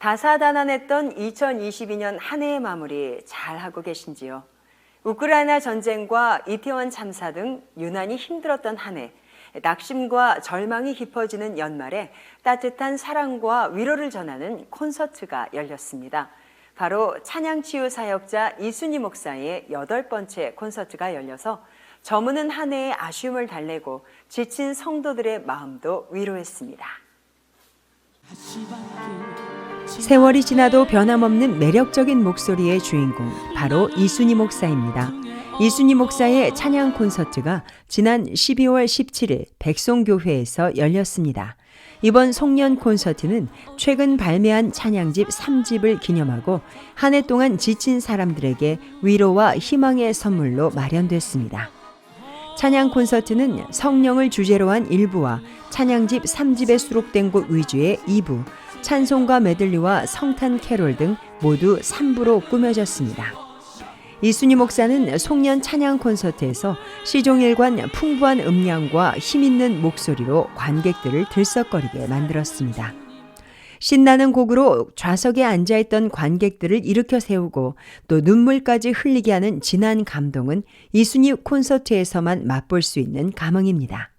다사다난했던 2022년 한 해의 마무리 잘 하고 계신지요? 우크라이나 전쟁과 이태원 참사 등 유난히 힘들었던 한 해. 낙심과 절망이 깊어지는 연말에 따뜻한 사랑과 위로를 전하는 콘서트가 열렸습니다. 바로 찬양치유 사역자 이순희 목사의 여덟 번째 콘서트가 열려서 저무는 한 해의 아쉬움을 달래고 지친 성도들의 마음도 위로했습니다. 세월이 지나도 변함없는 매력적인 목소리의 주인공 바로 이순희 목사입니다. 이순희 목사의 찬양 콘서트가 지난 12월 17일 백송교회에서 열렸습니다. 이번 송년 콘서트는 최근 발매한 찬양집 3집을 기념하고 한 해 동안 지친 사람들에게 위로와 희망의 선물로 마련됐습니다. 찬양 콘서트는 성령을 주제로 한 1부와 찬양집 3집에 수록된 곡 위주의 2부, 찬송가 메들리와 성탄 캐롤 등 모두 3부로 꾸며졌습니다. 이순희 목사는 송년 찬양 콘서트에서 시종일관 풍부한 음량과 힘있는 목소리로 관객들을 들썩거리게 만들었습니다. 신나는 곡으로 좌석에 앉아있던 관객들을 일으켜 세우고 또 눈물까지 흘리게 하는 진한 감동은 이순희 콘서트에서만 맛볼 수 있는 감흥입니다.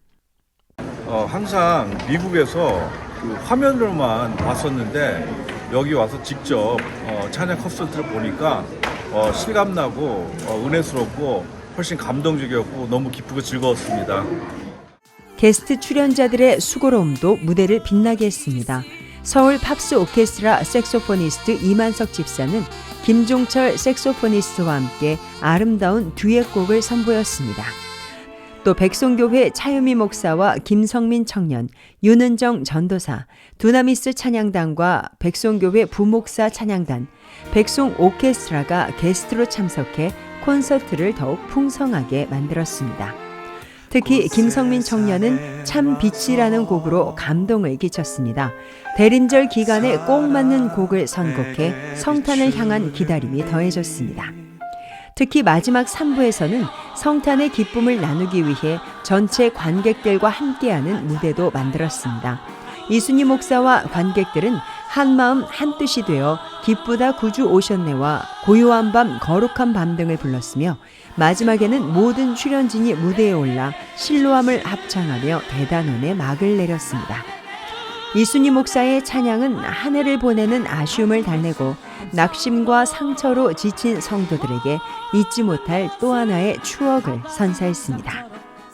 어, 항상 미국에서 그 화면으로만 봤었는데 여기 와서 직접 어, 찬양 콘서트를 보니까 어, 실감나고 어, 은혜스럽고 훨씬 감동적이었고 너무 기쁘고 즐거웠습니다. 게스트 출연자들의 수고로움도 무대를 빛나게 했습니다. 서울 팝스 오케스트라 색소포니스트 이만석 집사는 김종철 색소포니스트와 함께 아름다운 듀엣곡을 선보였습니다. 또 백송교회 차유미 목사와 김성민 청년, 윤은정 전도사, 두나미스 찬양단과 백송교회 부목사 찬양단, 백송 오케스트라가 게스트로 참석해 콘서트를 더욱 풍성하게 만들었습니다. 특히 김성민 청년은 참 빛이라는 곡으로 감동을 끼쳤습니다. 대림절 기간에 꼭 맞는 곡을 선곡해 성탄을 향한 기다림이 더해졌습니다. 특히 마지막 3부에서는 성탄의 기쁨을 나누기 위해 전체 관객들과 함께하는 무대도 만들었습니다. 이순희 목사와 관객들은 한 마음 한 뜻이 되어 기쁘다 구주 오셨네와 고요한 밤 거룩한 밤 등을 불렀으며 마지막에는 모든 출연진이 무대에 올라 실로함을 합창하며 대단원의 막을 내렸습니다. 이순희 목사의 찬양은 한 해를 보내는 아쉬움을 달래고 낙심과 상처로 지친 성도들에게 잊지 못할 또 하나의 추억을 선사했습니다.